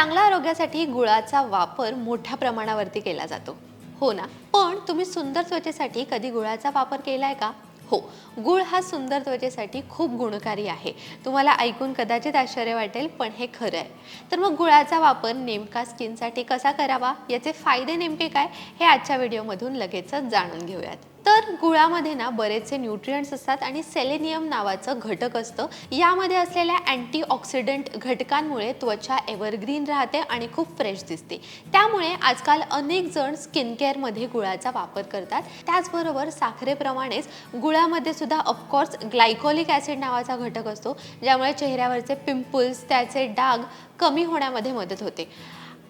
चांगल्या आरोग्यासाठी गुळाचा वापर मोठ्या प्रमाणावरती केला जातो. हो ना? पण तुम्ही सुंदर त्वचेसाठी कधी गुळाचा वापर केलाय का? हो गुळ हा सुंदर त्वचेसाठी खूप गुणकारी आहे. तुम्हाला ऐकून कदाचित आश्चर्य वाटेल पण हे खरं आहे. तर मग गुळाचा वापर नेमका स्किनसाठी कसा करावा? याचे फायदे नेमके काय? हे आजच्या व्हिडिओमधून लगेचच जाणून घेऊयात. तर गुळामध्ये ना बरेचसे न्यूट्रियंट्स असतात आणि सेलेनियम नावाचं घटक असतं. यामध्ये असलेल्या अँटीऑक्सिडंट घटकांमुळे त्वचा एव्हरग्रीन राहते आणि खूप फ्रेश दिसते. त्यामुळे आजकाल अनेक जण स्किन केअरमध्ये गुळाचा वापर करतात. त्याचबरोबर साखरेप्रमाणेच गुळामध्ये सुद्धा ऑफकोर्स ग्लायकोलिक ॲसिड नावाचा घटक असतो ज्यामुळे चेहऱ्यावरचे पिंपल्स त्याचे डाग कमी होण्यामध्ये मदत होते.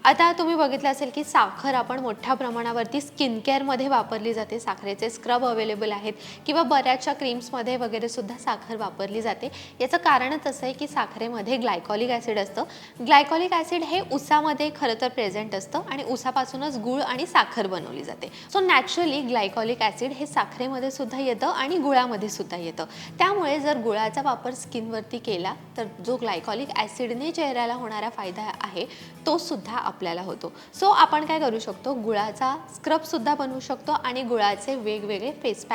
आता तुम्ही बघितलं असेल की साखर आपण मोठ्या प्रमाणावरती स्किन केअरमध्ये वापरली जाते. साखरेचे स्क्रब अवेलेबल आहेत किंवा बऱ्याचशा क्रीम्समध्ये वगैरे सुद्धा साखर वापरली जाते. याचं कारणच असं आहे की साखरेमध्ये ग्लायकॉलिक ॲसिड असतं. ग्लायकॉलिक ॲसिड हे उसामध्ये खरं तर प्रेझेंट असतं आणि उसापासूनच गुळ आणि साखर बनवली जाते. सो नॅचरली ग्लायकॉलिक ॲसिड हे साखरेमध्ये सुद्धा येतं आणि गुळामध्ये सुद्धा येतं. त्यामुळे जर गुळाचा वापर स्किनवरती केला तर जो ग्लायकॉलिक ॲसिडने चेहऱ्याला होणारा फायदा आहे तो सुद्धा आपल्याला होतो. सो आपण काय करू शकतो? गुळाचा स्क्रबसुद्धा बनवू शकतो आणि गुळाचे वेगवेगळे फेस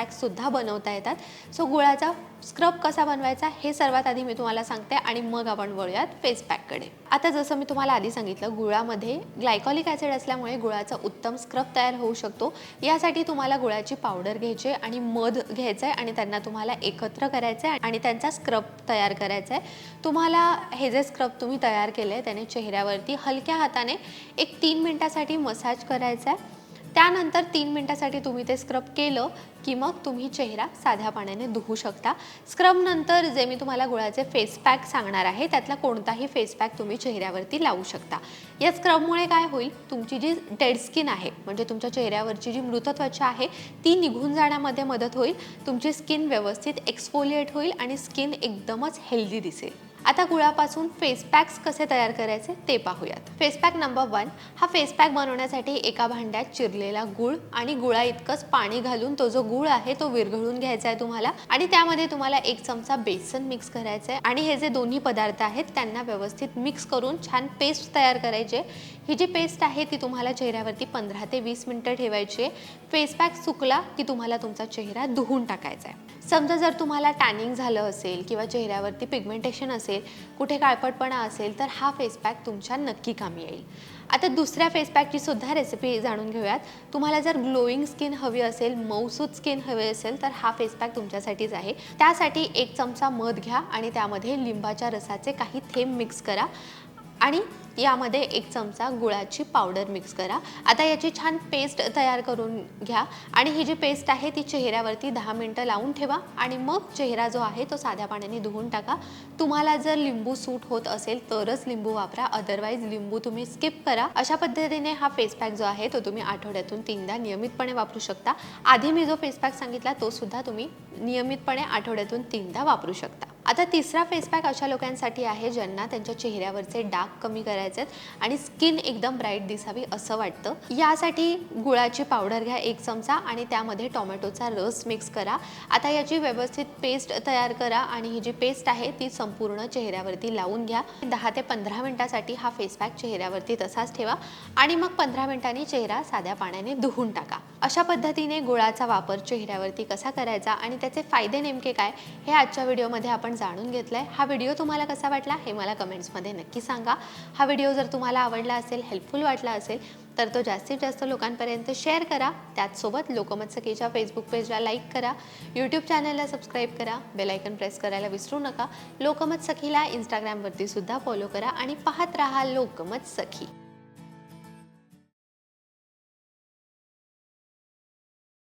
बनवता येतात. सो गुळाचा स्क्रब कसा बनवायचा हे सर्वात आधी मी तुम्हाला सांगते आणि मग आपण वळूयात फेस पॅककडे आता जसं मी तुम्हाला आधी सांगितलं गुळामध्ये ग्लायकॉलिक ॲसिड असल्यामुळे गुळाचा उत्तम स्क्रब तयार होऊ शकतो. यासाठी तुम्हाला गुळाची पावडर घ्यायची आहे आणि मध घ्यायचं आहे आणि त्यांना तुम्हाला एकत्र करायचं आहे आणि त्यांचा स्क्रब तयार करायचा आहे. तुम्हाला हे जे स्क्रब तुम्ही तयार केलं आहे त्याने चेहऱ्यावरती हलक्या हाताने एक तीन मिनटासाठी मसाज करायचा आहे. त्यानंतर तीन मिनटासाठी तुम्ही ते स्क्रब केलं की मग तुम्ही चेहरा साध्या पाण्याने धुवू शकता. स्क्रबनंतर जे मी तुम्हाला गुळाचे फेस पॅक सांगणार आहे त्यातला कोणताही फेस पॅक तुम्ही चेहऱ्यावरती लावू शकता. या स्क्रबमुळे काय होईल? तुमची जी डेड स्किन आहे म्हणजे तुमच्या चेहऱ्यावरची जी मृत त्वचा आहे ती निघून जाण्यामध्ये मदत होईल. तुमची स्किन व्यवस्थित एक्सफोलिएट होईल आणि स्किन एकदमच हेल्दी दिसेल. आता गुळापासून फेस पॅक्स कसे तयार करायचे ते पाहूयात. फेस पॅक नंबर वन हा फेस पॅक बनवण्यासाठी एका भांड्यात चिरलेला गुळ आणि गुळा इतकंच पाणी घालून तो जो गुळ आहे तो विरघळून घ्यायचा आहे तुम्हाला. आणि त्यामध्ये तुम्हाला एक चमचा बेसन मिक्स करायचं आहे. आणि हे जे दोन्ही पदार्थ आहेत त्यांना व्यवस्थित मिक्स करून छान पेस्ट तयार करायचे. ही जी पेस्ट आहे ती तुम्हाला चेहऱ्यावरती पंधरा ते वीस मिनटं ठेवायची आहे. फेस पॅक सुकला की तुम्हाला तुमचा चेहरा धुवून टाकायचा आहे. समजा जर तुम्हाला टॅनिंग झालं असेल किंवा चेहऱ्यावरती पिगमेंटेशन असेल कुठे काळपटपणा असेल तर हा फेस पॅक तुमच्या नक्की कामी येईल. आता दुसऱ्या फेस पॅकची सुद्धा रेसिपी जाणून घेऊयात. तुम्हाला जर ग्लोईंग स्किन हवी असेल मऊसूद स्किन हवी असेल तर हा फेस पॅक तुमच्यासाठीच आहे. त्यासाठी एक चमचा मध घ्या आणि त्यामध्ये लिंबाच्या रसाचे काही थेंब मिक्स करा. आणि यामध्ये एक चमचा गुळाची पावडर मिक्स करा. आता याची छान पेस्ट तयार करून घ्या. आणि ही जी पेस्ट आहे ती चेहऱ्यावरती दहा मिनटं लावून ठेवा. आणि मग चेहरा जो आहे तो साध्या पाण्याने धुवून टाका. तुम्हाला जर लिंबू सूट होत असेल तरच लिंबू वापरा. अदरवाईज लिंबू तुम्ही स्किप करा. अशा पद्धतीने हा फेस पॅक जो आहे तो तुम्ही आठवड्यातून तीनदा नियमितपणे वापरू शकता. आधी मी जो फेस पॅक सांगितला तो सुद्धा तुम्ही नियमितपणे आठवड्यातून तीनदा वापरू शकता. आता तिसरा फेस पॅक अशा लोकांसाठी आहे ज्यांना त्यांच्या चेहऱ्यावरचे डाग कमी करायचे आहेत आणि स्किन एकदम ब्राईट दिसावी असं वाटतं. यासाठी गुळाची पावडर घ्या एक चमचा आणि त्यामध्ये टोमॅटोचा रस मिक्स करा. आता याची व्यवस्थित पेस्ट तयार करा आणि ही जी पेस्ट आहे ती संपूर्ण चेहऱ्यावरती लावून घ्या. दहा ते पंधरा मिनिटासाठी हा फेस पॅक चेहऱ्यावरती तसाच ठेवा आणि मग पंधरा मिनिटांनी चेहरा साध्या पाण्याने धुवून टाका. अशा पद्धतीने गुळाचा वापर चेहऱ्यावरती कसा करायचा आणि त्याचे फायदे नेमके काय हे आजच्या व्हिडिओमध्ये आपण जाणून घेतलं आहे हा व्हिडिओ तुम्हाला कसा वाटला हे मला कमेंट्समध्ये नक्की सांगा. हा व्हिडिओ जर तुम्हाला आवडला असेल हेल्पफुल वाटला असेल तर तो जास्तीत जास्त लोकांपर्यंत शेअर करा. त्याचसोबत लोकमत सखीच्या फेसबुक पेजला लाईक करा. यूट्यूब चॅनलला सबस्क्राईब करा. बेलायकन प्रेस करायला विसरू नका. लोकमत सखीला इंस्टाग्रामवरती सुद्धा फॉलो करा आणि पाहत राहा लोकमत सखी